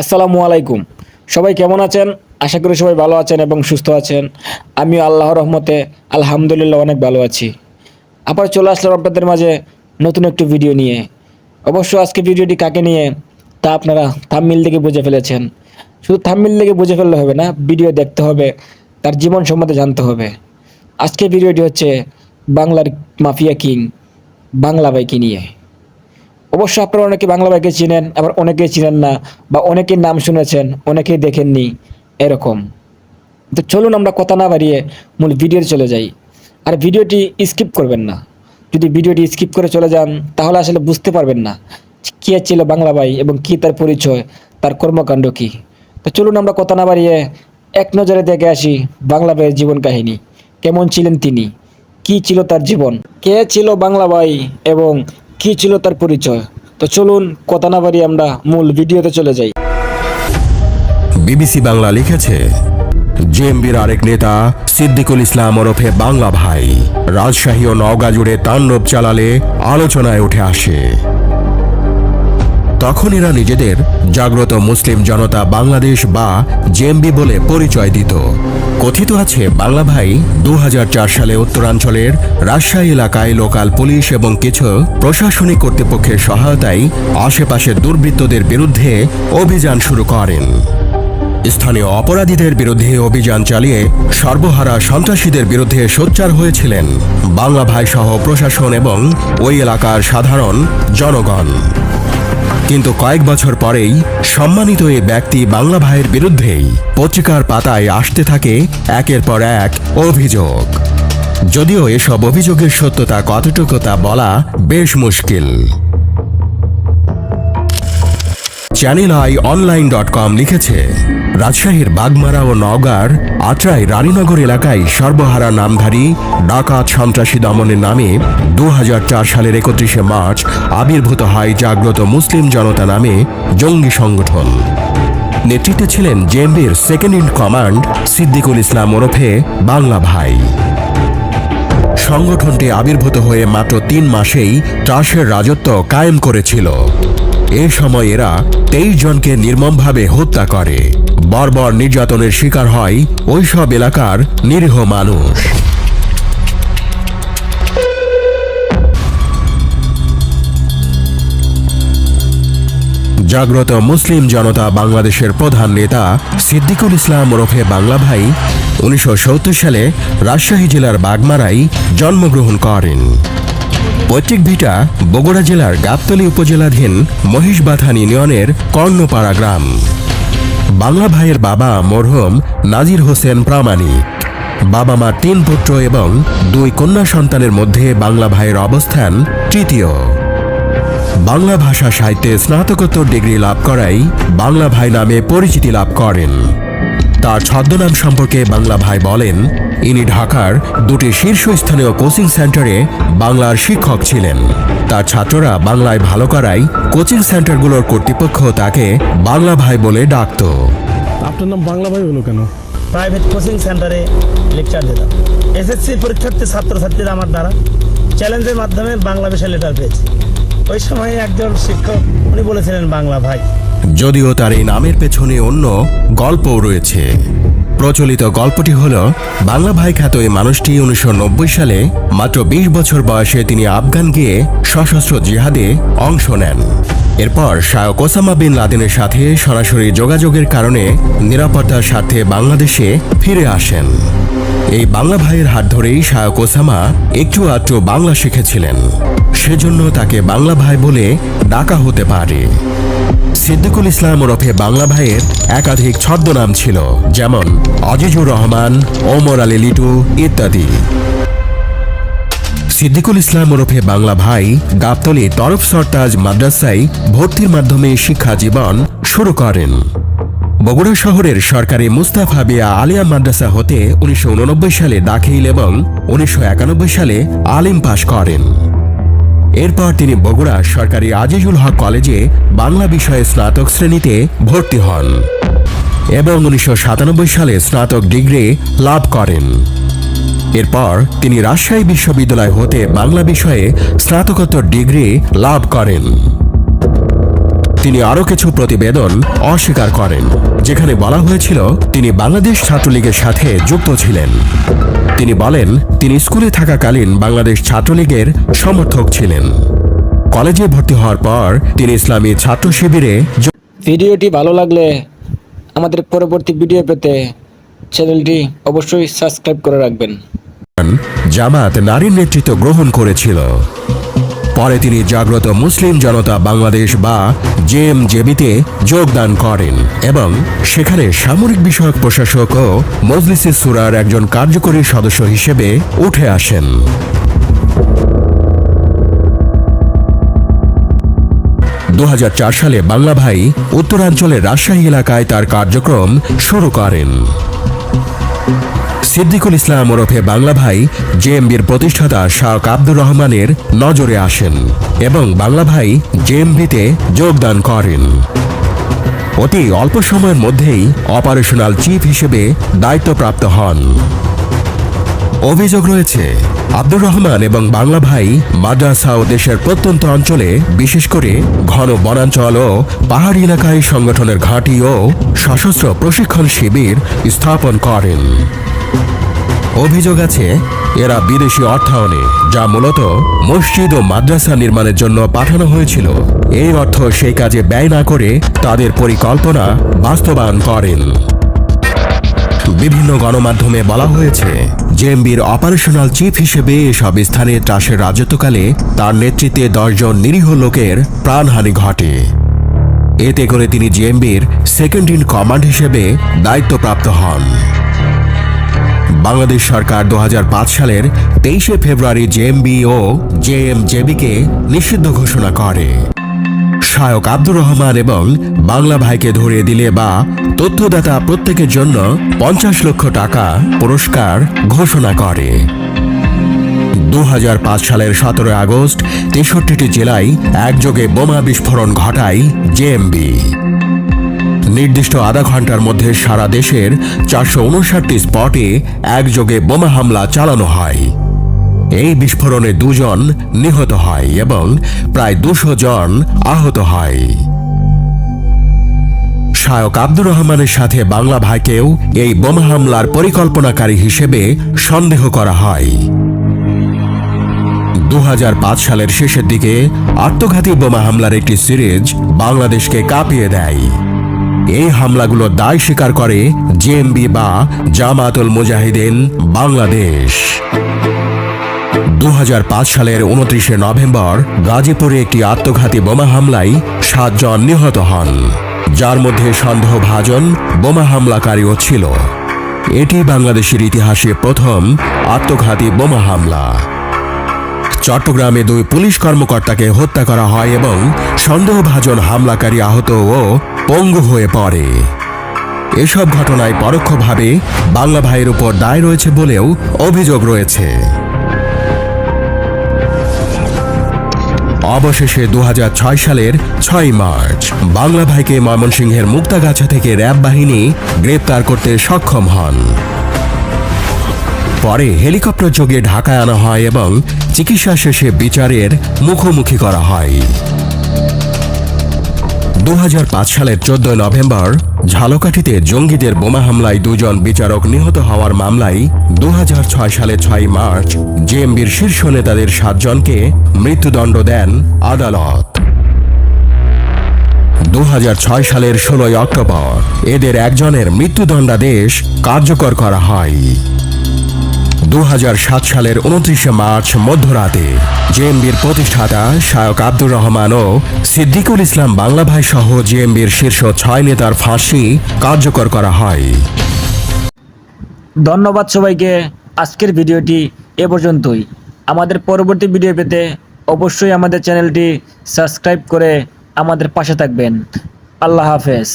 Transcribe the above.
আসসালামু আলাইকুম। সবাই কেমন আছেন? আশা করি সবাই ভালো আছেন এবং সুস্থ আছেন। আমি আল্লাহর রহমতে আলহামদুলিল্লাহ অনেক ভালো আছি। আবার চলে আসলাম আপনাদের মাঝে নতুন একটি ভিডিও নিয়ে। অবশ্য আজকে ভিডিওটি কাকে নিয়ে, তা আপনারা থাম্মিল দেখে বুঝে ফেলেছেন। শুধু থাম্মিল দেখে বুঝে ফেললে হবে না, ভিডিও দেখতে হবে, তার জীবন সম্বন্ধে জানতে হবে। আজকে ভিডিওটি হচ্ছে বাংলার মাফিয়া কিং, বাংলা বাইকে নিয়ে। অবশ্য আপনারা অনেকে বাংলা বাইকে চিনেন, আবার অনেকেই চিনেন না, বা অনেকের নাম শুনেছেন, অনেকেই দেখেননি, এরকম। তো চলুন আমরা কথা না বাড়িয়ে মূল ভিডিওতে চলে যাই। আর ভিডিওটি স্কিপ করবেন না। যদি ভিডিওটি স্কিপ করে চলে যান, তাহলে আসলে বুঝতে পারবেন না কে ছিল বাংলা ভাই এবং কি তার পরিচয়, তার কর্মকাণ্ড কি। তো চলুন আমরা কথা না বাড়িয়ে এক নজরে দেখে আসি বাংলা ভাইয়ের জীবন কাহিনী। কেমন ছিলেন তিনি? কি ছিল তার জীবন? কে ছিল বাংলা ভাই এবং কি ছিল তার পরিচয়? তো চলুন, কথা না বাড়িয়ে আমরা মূল ভিডিওতে চলে যাই। বিবিসি বাংলা লিখেছে, জেএমবির আরেক নেতা সিদ্দিকুল ইসলাম ওরফে বাংলা ভাই, রাজশাহী ও নওগাঁ জুড়ে তাণ্ডব চালালে আলোচনায় উঠে আসে। তখন এরা নিজেদের জাগ্রত মুসলিম জনতা বাংলাদেশ বা জেএমবি বলে পরিচয় দিত। কথিত আছে, বাংলা ভাই দু হাজার চার সালে উত্তরাঞ্চলের রাজশাহী এলাকায় লোকাল পুলিশ এবং কিছু প্রশাসনিক কর্তৃপক্ষের সহায়তায় আশেপাশের দুর্বৃত্তদের বিরুদ্ধে অভিযান শুরু করেন। স্থানীয় অপরাধীদের বিরুদ্ধে অভিযান চালিয়ে সর্বহারা সন্ত্রাসীদের বিরুদ্ধে সোচ্চার হয়েছিলেন বাংলা ভাই সহ প্রশাসন এবং ওই এলাকার সাধারণ জনগণ। কিন্তু কয়েক বছর পরেই সম্মানিত এ ব্যক্তি বাংলা ভাইয়ের বিরুদ্ধেই পত্রিকার পাতায় আসতে থাকে একের পর এক অভিযোগ। যদিও এসব অভিযোগের সত্যতা কতটুকু তা বলা বেশ মুশকিল। Channel I online dot com লিখেছে রাজশাহীর বাগমারা ও নওগাঁর আত্রাই রানীনগর এলাকায় সর্বহারা নামধারী ডাকাত সন্ত্রাসী দমনের নামে দু হাজার চার সালের একত্রিশে মার্চ আবির্ভূত হয় জাগ্রত মুসলিম জনতা নামে জঙ্গি সংগঠন। নেতৃত্বে ছিলেন জেএমবির second in command Siddiqul Islam ওরফে বাংলা ভাই। সংগঠনটি আবির্ভূত হয়ে মাত্র তিন মাসেই ত্রাসের রাজত্ব কায়েম করেছিল। এ সময় এরা তেইশ জনকে নির্মমভাবে হত্যা করে। বর্বর নির্যাতনের শিকার হয় ওইসব এলাকার নিরীহ মানুষ। জাগ্রত মুসলিম জনতা বাংলাদেশের প্রধান নেতা সিদ্দিকুল ইসলাম ওরফে বাংলা ভাই উনিশশো সত্তর সালে রাজশাহী জেলার বাগমারায় জন্মগ্রহণ করেন। পৈতৃক ভিটা বগুড়া জেলার গাবতলী উপজেলাধীন মহিষবাথান ইউনিয়নের কর্ণপাড়া গ্রাম। বাংলা ভাইয়ের বাবা মরহুম নাজির হোসেন প্রামাণিক। বাবা মা তিন পুত্র এবং দুই কন্যা সন্তানের মধ্যে বাংলা ভাইয়ের অবস্থান তৃতীয়। বাংলা ভাষা সাহিত্যে স্নাতকোত্তর ডিগ্রি লাভ করাই বাংলা ভাই নামে পরিচিতি লাভ করেন। তার ছদ্মনাম সম্পর্কে বাংলা ভাই বলেন ইনি ঢাকার দুটি শীর্ষস্থানীয় কোচিং সেন্টারে বাংলার শিক্ষক ছিলেন। তার ছাত্ররা বাংলায় ভালো করায় কোচিং সেন্টারগুলোর কর্তৃপক্ষ তাকে বাংলা ভাই বলে ডাকত। আপনার নাম বাংলা ভাই হলো কেন? প্রাইভেট কোচিং সেন্টারে লেকচার দিতাম এসএসসি পরীক্ষার্থী ছাত্রছাত্রীরা আমার দ্বারা চ্যালেঞ্জের মাধ্যমে বাংলা বিষয়ে লেটার পেয়েছে। ওই সময় একজন শিক্ষক উনি বলেছিলেন বাংলা ভাই। যদিও তার এই নামের পেছনে অন্য গল্পও রয়েছে। প্রচলিত গল্পটি হল, বাংলা ভাই খ্যাত এই মানুষটি উনিশশো নব্বই সালে মাত্র ২০ বছর বয়সে তিনি আফগান গিয়ে সশস্ত্র জিহাদে অংশ নেন। এরপর শায়ক ওসামা বিন লাদেনের সাথে সরাসরি যোগাযোগের কারণে নিরাপত্তার স্বার্থে বাংলাদেশে ফিরে আসেন। এই বাংলা ভাইয়ের হাত ধরেই শায়ক ওসামা একটু আধটু বাংলা শিখেছিলেন। সেজন্য তাকে বাংলা ভাই বলে ডাকা হতে পারে। সিদ্দিকুল ইসলাম ওরফে বাংলা ভাইয়ের একাধিক ছদ্মনাম ছিল, যেমন আজিজুর রহমান, ওমর আলী লিটু ইত্যাদি। সিদ্দিকুল ইসলাম ওরফে বাংলা ভাই গাবতলী তরফ সরতাজ মাদ্রাসায় ভর্তির মাধ্যমে শিক্ষা জীবন শুরু করেন। বগুড়া শহরের সরকারি মুস্তাফা বিয়া আলিয়া মাদ্রাসা হতে উনিশশো উননব্বই সালে দাখিল এবং উনিশশো একানব্বই সালে আলিম পাশ করেন। এরপর তিনি বগুড়া সরকারি আজিজুল হক কলেজে বাংলা বিষয়ে স্নাতক শ্রেণীতে ভর্তি হন এবং উনিশশো সাতানব্বই সালে স্নাতক ডিগ্রি লাভ করেন। এরপর তিনি রাজশাহী বিশ্ববিদ্যালয় হতে বাংলা বিষয়ে স্নাতকোত্তর ডিগ্রি লাভ করেন। তিনি আরও কিছু প্রতিবেদন অস্বীকার করেন। যেখানে বলা হয়েছিল তিনি বাংলাদেশ ছাত্রলীগের সাথে যুক্ত ছিলেন। তিনি বলেন তিনি স্কুলে থাকাকালীন বাংলাদেশ ছাত্রলীগের সমর্থক ছিলেন। কলেজে ভর্তি হওয়ার পর তিনি ইসলামী ছাত্র শিবিরে ভিডিওটি ভালো লাগলে আমাদের পরবর্তী ভিডিও পেতে চ্যানেলটি অবশ্যই সাবস্ক্রাইব করে রাখবেন। জামাত নারীর নেতৃত্ব গ্রহণ করেছিল। পরে তিনি জাগ্রত মুসলিম জনতা বাংলাদেশ বা জেএমজেবিতে যোগদান করেন এবং সেখানে সামরিক বিষয়ক প্রশাসক ও মজলিসে সুরার একজন কার্যকরী সদস্য হিসেবে উঠে আসেন। দু হাজার চার সালে বাংলা ভাই উত্তরাঞ্চলের রাজশাহী এলাকায় তার কার্যক্রম শুরু করেন। সিদ্দিকুল ইসলাম ওরফে বাংলা ভাই জেএমবির প্রতিষ্ঠাতা শাহক আব্দুর রহমানের নজরে আসেন এবং বাংলা ভাই জেএমবিতে যোগদান করেন। অতি অল্প সময়ের মধ্যেই অপারেশনাল চিফ হিসেবে দায়িত্বপ্রাপ্ত হন। অভিযোগ রয়েছে, আব্দুর রহমান এবং বাংলা ভাই মাদ্রাসা ও দেশের প্রত্যন্ত অঞ্চলে বিশেষ করে ঘন বনাঞ্চল ও পাহাড়ি এলাকায় সংগঠনের ঘাঁটি ও সশস্ত্র প্রশিক্ষণ শিবির স্থাপন করেন। অভিযোগ আছে, এরা বিদেশি অর্থায়নে, যা মূলত মসজিদ ও মাদ্রাসা নির্মাণের জন্য পাঠানো হয়েছিল। এই অর্থ সেই কাজে ব্যয় না করে তাদের পরিকল্পনা বাস্তবায়ন করেন। বিভিন্ন গণমাধ্যমে বলা হয়েছে, জেএমবির অপারেশনাল চিফ হিসেবে এসব স্থানে ত্রাসের রাজত্বকালে তার নেতৃত্বে দশজন নিরীহ লোকের প্রাণহানি ঘটে। এতে করে তিনি জেএমবির সেকেন্ড ইন কমান্ড হিসেবে দায়িত্বপ্রাপ্ত হন। বাংলাদেশ সরকার দু হাজার পাঁচ সালের তেইশে ফেব্রুয়ারি জেএমবি ও জেএমজেবিকে নিষিদ্ধ ঘোষণা করে। শায়ক আব্দুর রহমান এবং বাংলা ভাইকে ধরিয়ে দিলে বা তথ্যদাতা প্রত্যেকের জন্য পঞ্চাশ লক্ষ টাকা পুরস্কার ঘোষণা করে। দু হাজার পাঁচ সালের সতেরো আগস্ট তেষট্টিটি জেলায় একযোগে বোমা বিস্ফোরণ ঘটায় জেএমবি নির্দিষ্ট আধা ঘণ্টার মধ্যে সারা দেশের চারশো উনষাটটি স্পটে একযোগে বোমা হামলা চালানো হয়। এই বিস্ফোরণে দুজন নিহত হয় এবং প্রায় দুশো জন আহত হয়। শায়ক আব্দুর রহমানের সাথে বাংলা ভাইকেও এই বোমা হামলার পরিকল্পনাকারী হিসেবে সন্দেহ করা হয়। দু হাজার পাঁচ সালের শেষের দিকে আত্মঘাতী বোমা হামলার একটি সিরিজ বাংলাদেশকে কাঁপিয়ে দেয়। এই হামলাগুলো দায় স্বীকার করে জেএমবি বা জামাতুল মুজাহিদিন বাংলাদেশ। দু হাজার পাঁচ সালের উনত্রিশে নভেম্বর গাজীপুরে একটি আত্মঘাতী বোমা হামলায় সাতজন নিহত হন, যার মধ্যে সন্দেহভাজন বোমা হামলাকারীও ছিল। এটি বাংলাদেশের ইতিহাসে প্রথম আত্মঘাতী বোমা হামলা। চট্টগ্রামে দুই পুলিশ কর্মকর্তাকে হত্যা করা হয় এবং সন্দেহভাজন হামলাকারী আহত ও পঙ্গু হয়ে পড়ে। এসব ঘটনায় পরোক্ষভাবে বাংলা ভাইয়ের উপর দায় রয়েছে বলেও অভিযোগ রয়েছে। অবশেষে দু হাজার ছয় সালের ছয় মার্চ, বাংলা ভাইকে ময়মনসিংহের মুক্তাগাছা থেকে র্যাব বাহিনী গ্রেপ্তার করতে সক্ষম হন। পরে হেলিকপ্টার যোগে ঢাকায় আনা হয় এবং চিকিৎসা শেষে বিচারের মুখোমুখি করা হয়। দু হাজার পাঁচ সালের চোদ্দ নভেম্বর, ঝালকাঠিতে জঙ্গিদের বোমা হামলায় দুজন বিচারক নিহত হওয়ার মামলায় দু সালে ছয় মার্চ জেএমবির শীর্ষ নেতাদের সাতজনকে মৃত্যুদণ্ড দেন আদালত। দু হাজার ছয় সালের ষোলোই অক্টোবর, এদের একজনের মৃত্যুদণ্ডাদেশ কার্যকর করা হয়। দু সালের উনত্রিশে মার্চ মধ্যরাতে জেএমবির প্রতিষ্ঠাতা শায়ক আব্দুর রহমান ও সিদ্দিকুল ইসলাম বাংলা ভাই সহ জেএমবির শীর্ষ ছয় নেতার ফাঁসি কার্যকর করা হয়। ধন্যবাদ সবাইকে। আজকের ভিডিওটি এ পর্যন্তই। আমাদের পরবর্তী ভিডিও পেতে অবশ্যই আমাদের চ্যানেলটি সাবস্ক্রাইব করে আমাদের পাশে থাকবেন। আল্লাহ হাফেজ।